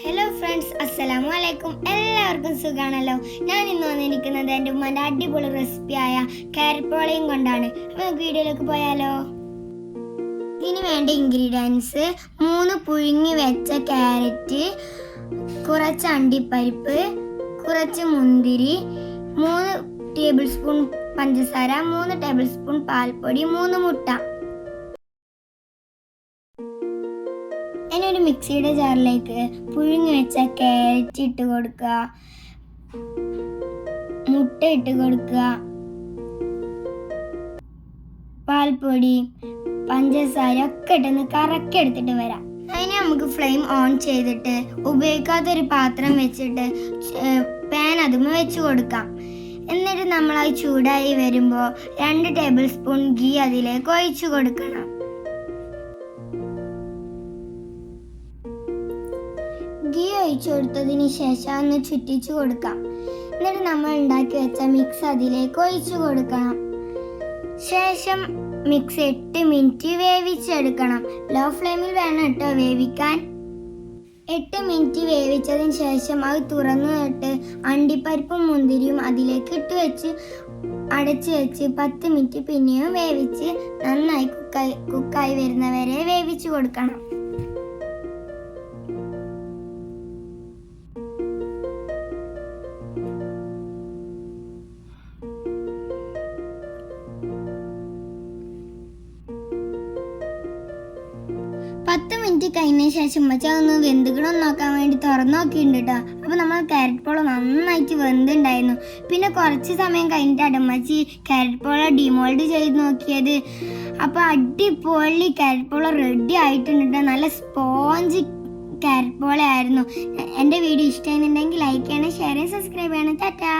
Hello friends അസ്സലാമു അലൈക്കും എല്ലാവർക്കും സുഖാണല്ലോ. ഞാൻ ഇന്ന് വന്നിരിക്കുന്നത് എന്റെ ഉമ്മന്റെ അടിപൊളി റെസിപ്പിയായ കാരപ്പോളയും കൊണ്ടാണ്. അപ്പോൾ നമുക്ക് വീഡിയോയിലേക്ക് പോയാലോ? ഇതിന് വേണ്ട ഇൻഗ്രീഡിയൻസ് മൂന്ന് പുഴുങ്ങി വെച്ച ക്യാരറ്റ് കുറച്ച് അണ്ടിപ്പരിപ്പ് കുറച്ച് മുന്തിരി മൂന്ന് ടേബിൾ സ്പൂൺ പഞ്ചസാര മൂന്ന് ടേബിൾ സ്പൂൺ പാൽപ്പൊടി മൂന്ന് മുട്ട. ഇനി ഒരു മിക്സിയുടെ ജാറിലേക്ക് പുഴുങ്ങി വെച്ച ക്യാരറ്റ് ഇട്ട് കൊടുക്കുക. മുട്ട ഇട്ട് കൊടുക്കുക. പാൽപ്പൊടി പഞ്ചസാര ഒക്കെ ഇട്ടൊന്ന് കറക്കി എടുത്തിട്ട് വരാം. അതിനെ നമുക്ക് ഫ്ലെയിം ഓൺ ചെയ്തിട്ട് ഉപയോഗിക്കാത്തൊരു പാത്രം വെച്ചിട്ട് പാൻ അതുമ വെച്ച് കൊടുക്കാം. എന്നിട്ട് നമ്മൾ ചൂടായി വരുമ്പോൾ രണ്ട് ടേബിൾ സ്പൂൺ ഗീ അതിലേക്ക് ഒഴിച്ചു കൊടുക്കണം. ഗീ ഒഴിച്ചു കൊടുത്തതിന് ശേഷം ഒന്ന് ചുറ്റിച്ചു കൊടുക്കാം. എന്നിട്ട് നമ്മൾ ഉണ്ടാക്കി വെച്ച മിക്സ് അതിലേക്ക് ഒഴിച്ചു കൊടുക്കണം. ശേഷം മിക്സ് എട്ട് മിനിറ്റ് വേവിച്ചെടുക്കണം. ലോ ഫ്ലെയിമിൽ വേണം കേട്ടോ വേവിക്കാൻ. എട്ട് മിനിറ്റ് വേവിച്ചതിന് ശേഷം അത് തുറന്നു തൊട്ട് അണ്ടിപ്പരിപ്പും മുന്തിരിയും അതിലേക്ക് ഇട്ട് വെച്ച് അടച്ച് വെച്ച് പത്ത് മിനിറ്റ് പിന്നെയും വേവിച്ച് നന്നായി കുക്കായി കുക്കായി വരുന്നവരെ വേവിച്ച് കൊടുക്കണം. പത്ത് മിനിറ്റ് കഴിഞ്ഞ ശേഷം ഉമ്മച്ച ഒന്ന് വെന്തുകണം നോക്കാൻ വേണ്ടി തുറന്നു നോക്കിയിട്ടുണ്ട് കേട്ടോ അപ്പോൾ നമ്മൾ ക്യാരറ്റ് പോള നന്നായിട്ട് വെന്തുണ്ടായിരുന്നു. പിന്നെ കുറച്ച് സമയം കഴിഞ്ഞിട്ട് അടമ്മച്ചി ക്യാരറ്റ് പോള ഡിമോൾഡ് ചെയ്ത് നോക്കിയത്. അപ്പോൾ അടിപൊളി ക്യാരറ്റ് പോള റെഡി ആയിട്ടുണ്ട് ട്ടോ. നല്ല സ്പോഞ്ച് ക്യാരറ്റ് പോള ആയിരുന്നു. എന്റെ വീഡിയോ ഇഷ്ടമായിരുന്നുണ്ടെങ്കിൽ ലൈക്ക് ചെയ്യണം ഷെയർ ചെയ്യണം സബ്സ്ക്രൈബ് ചെയ്യണം. ടാറ്റാ.